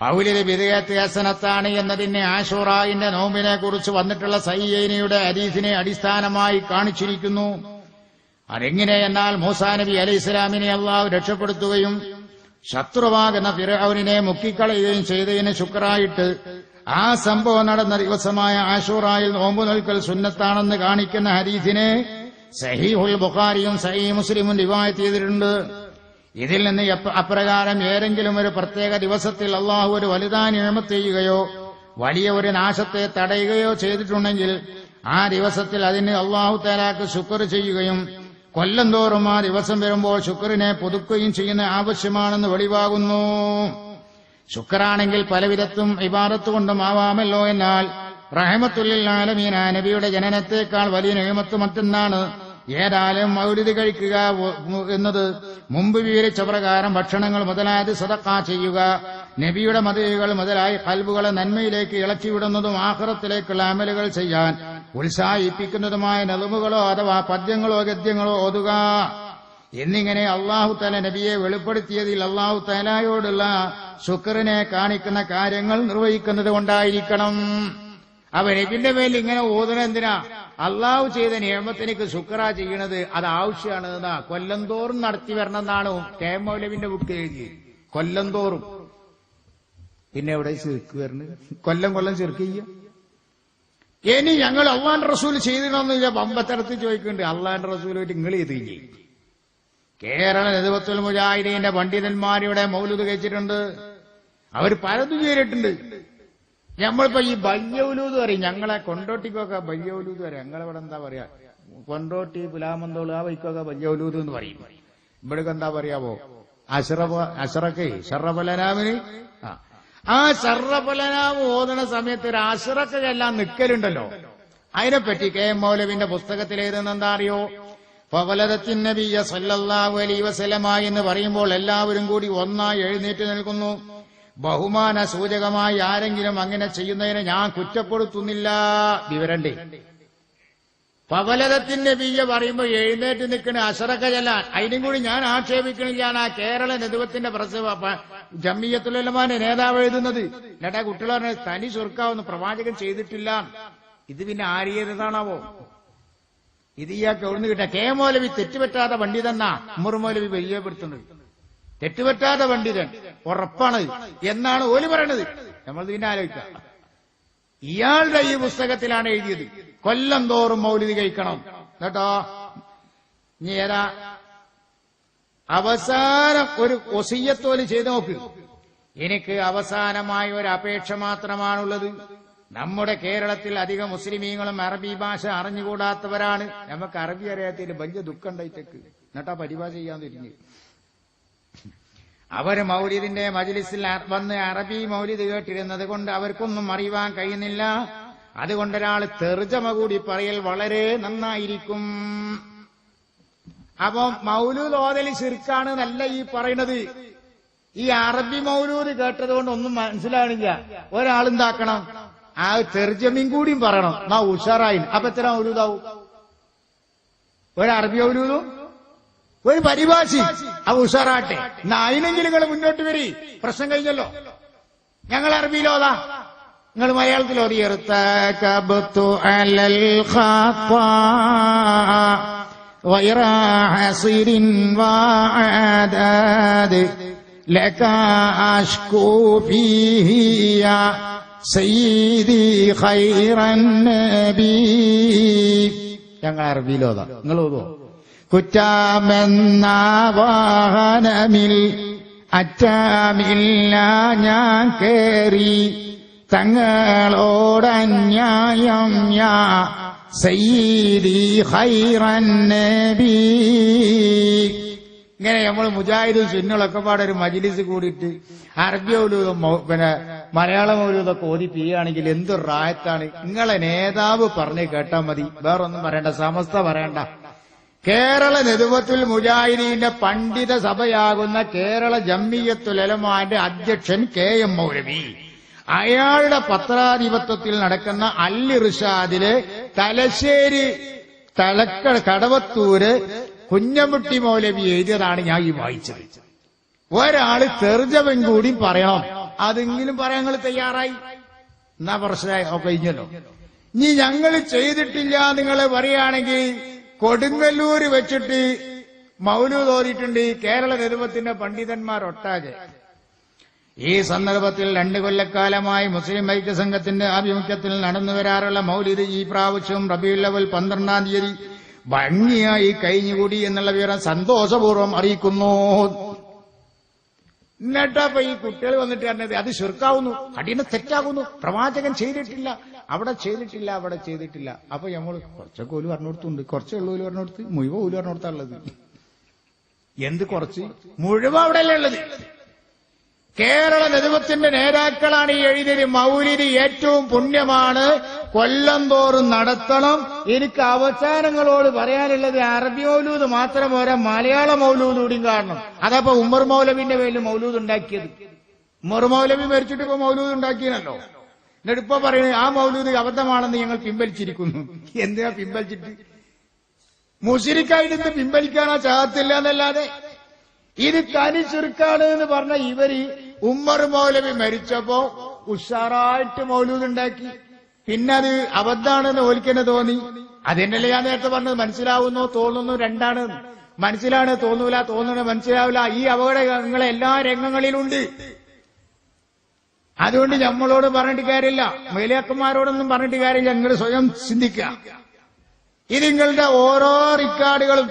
പൗലിത് വിധേയത്ത് ഹസനത്താണ് എന്നതിനെ ആഷൂറായിന്റെ നോമ്പിനെ കുറിച്ച് വന്നിട്ടുള്ള സയ്യേനയുടെ അരീസിനെ അടിസ്ഥാനമായി കാണിച്ചിരിക്കുന്നു. അതെങ്ങനെയെന്നാൽ മൂസാ നബി അലൈഹി ഇസ്ലാമിനെ അള്ളാഹു രക്ഷപ്പെടുത്തുകയും ശത്രുവാകുന്ന ഫിറൌനിനെ മുക്കിക്കളയുകയും ചെയ്തതിന് ശുക്രായിട്ട് ആ സംഭവം നടന്ന ദിവസമായ ആഷൂറായിൽ നോമ്പു നിൽക്കൽ സുന്നത്താണെന്ന് കാണിക്കുന്ന ഹരീഫിനെ സഹീഹുൽ ബുഖാരിയും സഹീ മുസ്ലിമും റിവായത്ത് ചെയ്തിട്ടുണ്ട്. ഇതിൽ നിന്ന് അപ്രകാരം ഏതെങ്കിലും ഒരു പ്രത്യേക ദിവസത്തിൽ അള്ളാഹു ഒരു വലുതാൻ നിയമത്ത് ചെയ്യുകയോ വലിയ ഒരു നാശത്തെ തടയുകയോ ചെയ്തിട്ടുണ്ടെങ്കിൽ ആ ദിവസത്തിൽ അതിന് അള്ളാഹു തേലാക്ക് ശുക്ർ ചെയ്യുകയും കൊല്ലം തോറും ആ ദിവസം വരുമ്പോൾ ശുക്രിനെ പുതുക്കുകയും ചെയ്യുന്ന ആവശ്യമാണെന്ന് വെളിവാകുന്നു. ശുക്രാണെങ്കിൽ പലവിധത്തും ഇബാദത്ത് കൊണ്ടും ആവാമല്ലോ എന്നാൽ റഹമത്തുല്ലിൽ ആലമീന നബിയുടെ ജനനത്തേക്കാൾ വലിയ നിയമത്ത് മറ്റൊന്നാണ്. ഏതായാലും മൗലിത് കഴിക്കുക എന്നത് മുമ്പ് വിവരിച്ച പ്രകാരം ഭക്ഷണങ്ങൾ മുതലായത് സദക്ക ചെയ്യുക. നബിയുടെ മതിലുകൾ മുതലായി കൽബുകളെ നന്മയിലേക്ക് ഇളക്കിവിടുന്നതും ആഹ്റത്തിലേക്കുള്ള അമലുകൾ ചെയ്യാൻ ഉത്സാഹിപ്പിക്കുന്നതുമായ നെളുമുകളോ അഥവാ പദ്യങ്ങളോ ഗദ്യങ്ങളോ ഓതുക. എന്നിങ്ങനെ അള്ളാഹു തല നബിയെ വെളിപ്പെടുത്തിയതിൽ അള്ളാഹു തലായോടുള്ള ശുക്രനെ കാണിക്കുന്ന കാര്യങ്ങൾ നിർവഹിക്കുന്നത് കൊണ്ടായിരിക്കണം. അവ നബിന്റെ മേലിങ്ങനെ ഇങ്ങനെ എന്തിനാ? അള്ളാഹു ചെയ്ത നിയമത്തിനേക്ക് ശുക്ര ചെയ്യണത് അത് ആവശ്യമാണ് എന്നാ കൊല്ലം തോറും നടത്തി വരണം എന്നാണ് കെ മൗലവിന്റെ ബുക്ക് എഴുതി കൊല്ലം തോറും പിന്നെ എവിടെ ചെറുക്ക് വരുന്നത് കൊല്ലം കൊല്ലം ചെറുക്ക് ചെയ്യ. ഇനി ഞങ്ങൾ അള്ളാൻ റസൂൽ ചെയ്തിടണമെന്ന് പമ്പത്തരത്ത് ചോദിക്കുന്നുണ്ട്. അള്ളാന്റെ റസൂലായിട്ട് നിങ്ങൾ ചെയ്തില്ലേ കേരള നെതുവത്തുൽ മുജാഹിദീന്റെ പണ്ഡിതന്മാരുടെ മൗലൂദ് കഴിച്ചിട്ടുണ്ട്. അവർ പലതും ചെയ്തിട്ടുണ്ട്. നമ്മളിപ്പോ ഈ ബയ്യൗലൂത് പറയും ഞങ്ങളെ കൊണ്ടോട്ടിക്കൊക്കെ ബയ്യൗലൂദ് പറയും. ഞങ്ങളിവിടെ എന്താ പറയാ? കൊണ്ടോട്ടി പുലാമന്തോൾ ആ വൈക്കൊക്കെ ബയ്യൗലൂത് എന്ന് പറയും. ഇവിടേക്ക് എന്താ പറയാവോ? അഷറഫ അഷറക്കെ ഷറഫലനാമിന് ആ. ആ ഷറഫലനാമ് ഓതണ സമയത്ത് ഒരു അഷറക്കെല്ലാം നിക്കലുണ്ടല്ലോ. അതിനെപ്പറ്റി കെ എം മൗലവിന്റെ പുസ്തകത്തിൽ എഴുതുന്ന എന്താ അറിയോ? ഫവലതത്തിൻ നബിയ സല്ലല്ലാഹു അലൈഹി വസല്ലമ എന്ന് പറയുമ്പോൾ എല്ലാവരും കൂടി ഒന്നായി എഴുന്നേറ്റ് നിൽക്കുന്നു. ബഹുമാന സൂചകമായി ആരെങ്കിലും അങ്ങനെ ചെയ്യുന്നതിനെ ഞാൻ കുറ്റപ്പെടുത്തുന്നില്ല. വിവരണ്ടേ? പവലതത്തിന്റെ ബീജ പറയുമ്പോൾ എഴുന്നേറ്റ് നിൽക്കുന്ന അഷറക്ക ചെല്ലാൻ അതിനും കൂടി ഞാൻ ആക്ഷേപിക്കണില്ലാണ് ആ കേരള നെതുവത്തിന്റെ പ്രസവ ജമ്മിയത്തുലമാന്റെ നേതാവ് എഴുതുന്നത്. എന്നിട്ടാ കുട്ടികളെ തനി ചുരുക്കാവുന്ന പ്രവാചകൻ ചെയ്തിട്ടില്ല. ഇത് പിന്നെ ആരിയതാണാവോ ഇത് ഇയാൾക്ക് എവിടുന്ന് കിട്ടാ? കെ മൗലവി തെറ്റുപറ്റാത്ത പണ്ഡിതെന്നാ ഉമ്മർ മൗലവി പരിചയപ്പെടുത്തുന്നത് തെറ്റുപറ്റാത്ത പണ്ഡിതൻ. ഉറപ്പാണ്. എന്നാണ് ഓൽ പറയണത്. നമ്മൾ പിന്നെ ആലോചിക്കാം ഇയാളുടെ ഈ പുസ്തകത്തിലാണ് എഴുതിയത്. കൊല്ലം തോറും മൗലിതി കഴിക്കണം. കേട്ടോ? ഇനി ഏതാ? അവസാനം ഒരു ഒസിയത്തോൽ ചെയ്ത് നോക്ക്. എനിക്ക് അവസാനമായ ഒരു അപേക്ഷ മാത്രമാണുള്ളത്. നമ്മുടെ കേരളത്തിൽ അധികം മുസ്ലിമീങ്ങളും അറബി ഭാഷ അറിഞ്ഞുകൂടാത്തവരാണ്. നമുക്ക് അറബി അറിയാത്തതിൽ വലിയ ദുഃഖം ഉണ്ടായിട്ടേക്ക് എന്നിട്ടാ പരിഭാഷ ചെയ്യാൻ തിരിഞ്ഞ്. അവർ മൗലിദിന്റെ മജ്ലിസിൽ വന്ന് അറബി മൗലിദ് കേട്ടിരുന്നത് കൊണ്ട് അവർക്കൊന്നും അറിയുവാൻ കഴിയുന്നില്ല. അതുകൊണ്ട് ഒരാൾ തെർജമ കൂടി പറയൽ വളരെ നന്നായിരിക്കും. അപ്പൊ മൗലൂദ് ഓതലി ശിർക്കാണ് നല്ല ഈ പറയണത്. ഈ അറബി മൗലൂദ് കേട്ടത് കൊണ്ട് ഒന്നും മനസ്സിലാണില്ല ഒരാളെന്താക്കണം ആ തെർജമയും കൂടിയും പറയണം. നാ ഉഷാറായി അപ്പൊ എത്ര മൗലൂദാവും? ഒരു അറബി മൗലൂദും ഒരു പരിഭാഷി ആ ഉഷാറാട്ടെ എന്നാ അതിനെങ്കിലും നിങ്ങൾ മുന്നോട്ട് വരി പ്രശ്നം കഴിഞ്ഞല്ലോ ഞങ്ങൾ അറബിയിലോതാ നിങ്ങൾ മലയാളത്തിൽ ഓതിയെടുത്തു അലൽ ഖാത്താ غير حصير وعداد لك أشكو فيه يا سيدي خير النبي ഞങ്ങൾ അറബിയിലോതാ നിങ്ങൾ ഓതോ കുറ്റാമെന്ന വാഹനമിൽ അറ്റാമില്ല ഞാൻ കേറി. തങ്ങളോടന്യായം യാ സയ്യിദി ഹൈറൻ നബി. ഇങ്ങനെ നമ്മൾ മുജാഹിദ് സുന്നളൊക്കെ പാടെ ഒരു മജിലിസ് കൂടിയിട്ട് അറബി മൗ- പിന്നെ മലയാളം മൗലൂദൊക്കെ ഓതി പിരിയാണെങ്കിൽ എന്ത് റായത്താണ്. നിങ്ങളെ നേതാവ് പറഞ്ഞ് കേട്ടാൽ മതി. വേറൊന്നും പറയണ്ട സമസ്ത പറയണ്ട. കേരള നെതുവത്തുൽ മുജാഹിദീന്റെ പണ്ഡിത സഭയാകുന്ന കേരള ജമ്മിയത്തുലമാന്റെ അധ്യക്ഷൻ കെ എം മൗലവി. അയാളുടെ പത്രാധിപത്യത്തിൽ നടക്കുന്ന അല്ലിർഷാദിൽ തലശ്ശേരി തലക്ക കടവത്തൂര് കുഞ്ഞമുട്ടി മൗലവി എഴുതിയതാണ് ഞാൻ ഈ വായിച്ചത്. ഒരാൾ തെർജവൻ കൂടി പറയണം. അതെങ്കിലും പറയാൻ നിങ്ങൾ തയ്യാറായി? എന്നാ പ്രശ്നമായി? കഴിഞ്ഞല്ലോ. ഇനി ഞങ്ങൾ ചെയ്തിട്ടില്ല നിങ്ങൾ പറയുകയാണെങ്കിൽ കൊടുങ്ങല്ലൂര് വെച്ചിട്ട് മൗലൂദ് ഓതിയിട്ടുണ്ട് ഈ കേരള നേതൃത്വത്തിന്റെ പണ്ഡിതന്മാർ ഒട്ടാകെ. ഈ സന്ദർഭത്തിൽ രണ്ടു കൊല്ലക്കാലമായി മുസ്ലിം ഐക്യ സംഘത്തിന്റെ ആഭിമുഖ്യത്തിൽ നടന്നു വരാറുള്ള മൗലിദ് ഈ പ്രാവശ്യവും റബിയുൽ അവൽ പന്ത്രണ്ടാം തീയതി ഭംഗിയായി കഴിഞ്ഞുകൂടി എന്നുള്ള വിവരം സന്തോഷപൂർവം അറിയിക്കുന്നു. എന്നിട്ടപ്പൊ ഈ കുട്ടികൾ വന്നിട്ട് പറഞ്ഞത് അത് ശിർക്കാവുന്നു കഠിന തെറ്റാകുന്നു പ്രവാചകൻ ചെയ്തിട്ടില്ല. അവിടെ ചെയ്തിട്ടില്ല അവിടെ ചെയ്തിട്ടില്ല. അപ്പൊ നമ്മൾ കുറച്ചൊക്കെ ഓൽ പറഞ്ഞു കൊടുത്തുണ്ട് കുറച്ചേ ഉള്ളൂ ഓൽ പറഞ്ഞു കൊടുത്ത് മുഴുവൻ ഓൽ പറഞ്ഞു കൊടുത്താണുള്ളത് എന്ത് കുറച്ച്? മുഴുവൻ അവിടെയല്ലേ ഉള്ളത്. കേരള നേതൃത്വത്തിന്റെ നേതാക്കളാണ് ഈ എഴുതിയത്. മൗലിരി ഏറ്റവും പുണ്യമാണ്. കൊല്ലം തോറും നടത്തണം. എനിക്ക് അവസാനങ്ങളോട് പറയാനുള്ളത് അറബി മൗലൂദ് മാത്രം പോരാ. മലയാള മൗലൂദ് കൂടിയും കാണണം അതപ്പോ ഉമർ മൗലവിന്റെ പേരിൽ മൗലൂദ് ഉണ്ടാക്കിയത്. ഉമർ മൗലവി മരിച്ചിട്ട് ഇപ്പൊ മൗലൂദ് ഉണ്ടാക്കിയനല്ലോ എന്നിട്ട് ഇപ്പൊ പറയുന്നത് ആ മൗലൂദ് അബദ്ധമാണെന്ന് ഞങ്ങൾ പിൻവലിച്ചിരിക്കുന്നു. എന്തിനാ പിൻവലിച്ചിട്ട്? മുസിരിക്കായിട്ട് പിൻവലിക്കാനാ ചാകത്തില്ല എന്നല്ലാതെ? ഇത് കനി ചുരുക്കാണ് എന്ന് പറഞ്ഞ ഇവർ ഉമ്മർ മൗലവി മരിച്ചപ്പോ ഉഷാറായിട്ട് മൗലൂദ് ഉണ്ടാക്കി. പിന്നെ അത് അബദ്ധാണെന്ന് ഓലിക്കന്നെ തോന്നി അതിനല്ലേ ഞാൻ നേരത്തെ പറഞ്ഞത്? മനസ്സിലാവുന്നു തോന്നുന്നു രണ്ടാണ്. മനസ്സിലാണ് തോന്നൂല തോന്നണ മനസ്സിലാവില്ല. ഈ അപകടങ്ങൾ എല്ലാ രംഗങ്ങളിലുണ്ട്. അതുകൊണ്ട് നമ്മളോട് പറഞ്ഞിട്ട് കാര്യമില്ല. മേലിയാക്കന്മാരോടൊന്നും പറഞ്ഞിട്ട് കാര്യമില്ല. നിങ്ങൾ സ്വയം ചിന്തിക്കുക. ഇത് നിങ്ങളുടെ ഓരോ റിക്കാർഡുകളും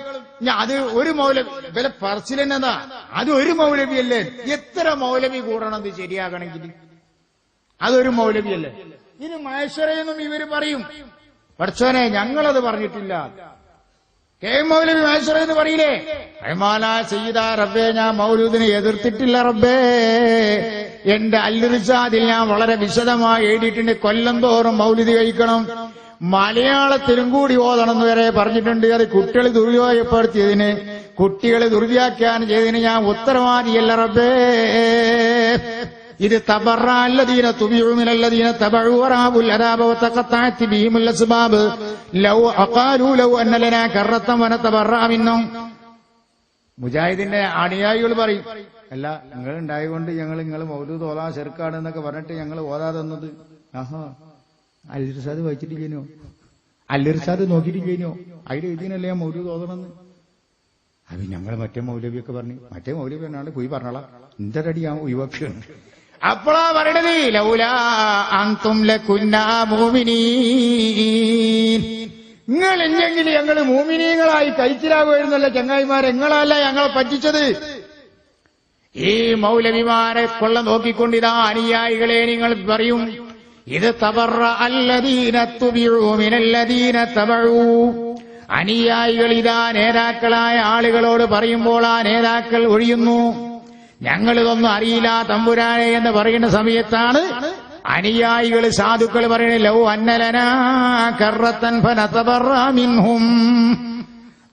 അത് ഒരു മൗലവി വില പറച്ചിലെന്നതാ അത് ഒരു മൗലവിയല്ലേ? എത്ര മൗലവി കൂടണം ഇത് ശരിയാകണമെങ്കിൽ? അതൊരു മൗലവിയല്ലേ? ഇനി മഹേശ്വരയെന്നും ഇവർ പറയും. പഠിച്ചോനെ ഞങ്ങളത് പറഞ്ഞിട്ടില്ല. കെ എം മൗലവി മഹേശ്വര എന്ന് പറയില്ലേ? റഹ്മാന സയ്യിദ റബ്ബേ ഞാൻ മൗലൂദിനെ എതിർത്തിട്ടില്ല റബ്ബേ. എന്റെ അല്ലുറിസാദിൽ ഞാൻ വളരെ വിശദമായി എഴുതിയിട്ടുണ്ട്. കൊല്ലം തോറും മൗലിദ് കഴിക്കണം. മലയാളത്തിലും കൂടി ഓതണം എന്ന് വരെ പറഞ്ഞിട്ടുണ്ട്. അത് കുട്ടികൾ ദുരുപയോഗപ്പെടുത്തിയതിന് കുട്ടികളെ ദുർവ്യാഖ്യാനം ചെയ്തതിന് ഞാൻ ഉത്തരവാദിയല്ല റബ്ബേ. ഇത് തബറല്ലദീന തുബിഉ മിനല്ലദീന തബഉ വറാബുൽ അദാബ വതഖത്തഅത് ബിഹിമുൽ അസ്ബാബ്. ലൗ അഖാലു ലൗ അന്ന ലനാ കറത്തം വനതബറ മിന്നും. മുജാഹിദിന്റെ അനുയായികൾ പറയും അല്ല നിങ്ങൾ ഉണ്ടായതുകൊണ്ട് ഞങ്ങൾ നിങ്ങൾ മൗലൂദ് തോലാ ചെറുക്കാണ് എന്നൊക്കെ പറഞ്ഞിട്ട് ഞങ്ങൾ ഓതാതെ തന്നത്. ആഹാ അല്ലിർസാദ് വായിച്ചിട്ടില്ലേനോ? അല്ലിർസാദ് നോക്കിയിട്ടില്ലേനോ? അതിൽ ഇതിനല്ലേ ഞാൻ മൗലൂദ് ഓതണമെന്ന് അത് ഞങ്ങൾ മറ്റേ മൗലവിയൊക്കെ പറഞ്ഞു മറ്റേ മൗലവി എന്നാണ് പോയി പറഞ്ഞോളാം. എന്റെ അടി ഞാൻ അപ്പോഴാ പറയണത് ലൗലാ അന്തും ലകുന്നാ മുഅ്മിനീൻ. നിങ്ങൾ ഇല്ലെങ്കിൽ ഞങ്ങൾ മൂമിനീങ്ങളായി കഴിച്ചിലാകുമായിരുന്നല്ല ചങ്ങായിമാരെ നിങ്ങളല്ല ഞങ്ങളെ പറ്റിച്ചത്. ഈ മൗലവിമാരെ കൊള്ള നോക്കിക്കൊണ്ടിതാ അനുയായികളെ നിങ്ങൾ പറയും. ഇത് തബറ അല്ലദീന തുബിഉ മിനല്ലദീന തബഉ. അനുയായികൾ ഇതാ നേതാക്കളായ ആളുകളോട് പറയുമ്പോൾ ആ നേതാക്കൾ ഒഴിയുന്നു. ഞങ്ങളിതൊന്നും അറിയില്ല തമ്പുരാനെ എന്ന് പറയുന്ന സമയത്താണ് അനുയായികൾ സാധുക്കൾ പറയുന്നത് ലൗ അന്നലനാ കറത്തൻ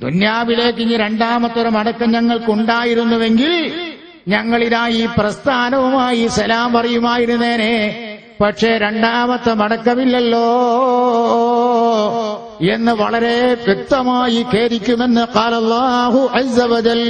ദുന്യാവിലേക്ക് ഇനി രണ്ടാമത്തൊരു മടക്കം ഞങ്ങൾക്കുണ്ടായിരുന്നുവെങ്കിൽ ഞങ്ങളിതാ ഈ പ്രസ്ഥാനവുമായി സലാം പറയുമായിരുന്നേനെ. പക്ഷേ രണ്ടാമത്തെ മടക്കമില്ലല്ലോ എന്ന് വളരെ വ്യക്തമായി ഖേദിക്കുമെന്ന് കാലല്ലാഹു അസ്സവജൽ